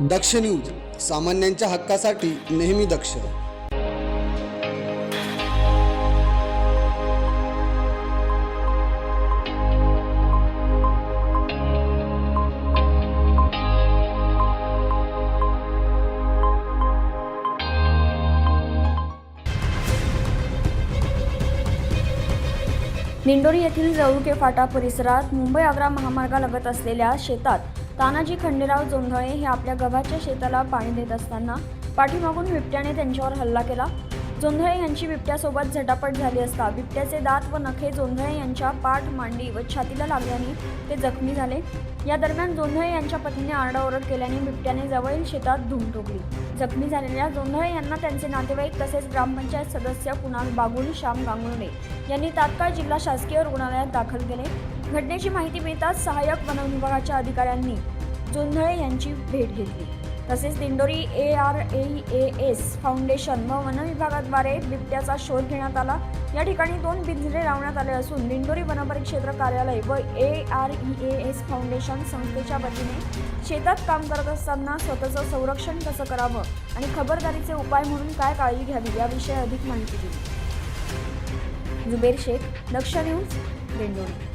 दक्ष news सामान्यांच्या हक्कासाठी नेहमी दक्ष. निंडोरी येथील जळुके फाटा परिसरात मुंबई आग्रा महामार्गालगत असलेल्या शेतात तानाजी खंडेराव जोंधळे हे आपल्या गव्हाच्या शेताला पाणी देत असताना पाठीमागून बिबट्याने त्यांच्यावर हल्ला केला. जोंधळे यांची बिबट्यासोबत झटापट झाली असता बिबट्याचे दात व नखे जोंधळे यांच्या पाठ मांडी व छातीला लागल्याने ते जखमी झाले. या दरम्यान जोंधळे यांच्या पत्नीने आरडाओरड केल्याने बिबट्याने जवळील शेतात धूम ठोकली. जखमी झालेल्या जोंधळे यांना त्यांचे नातेवाईक तसेच ग्रामपंचायत सदस्य कुणाल बागुल श्याम गांगुर्डे यांनी तात्काळ जिल्हा शासकीय रुग्णालयात दाखल केले. घटनेची माहिती मिळताच सहाय्यक वनविभागाच्या अधिकाऱ्यांनी जोंधळे यांची भेट घेतली. तसेच Dindori A R A S foundation व वनविभागाद्वारे बिबट्याचा शोध घेण्यात आला. या ठिकाणी दोन पिंजरे लावण्यात आले असून दिंडोरी वनपरिक्षेत्र कार्यालय व A R E A S foundation संस्थेच्या वतीने शेतात काम करत असताना स्वतःचं संरक्षण कसं करावं आणि खबरदारीचे उपाय म्हणून काय काळजी घ्यावी याविषयी अधिक माहिती दिली. जुबेर शेख दक्ष न्यूज दिंडोरी.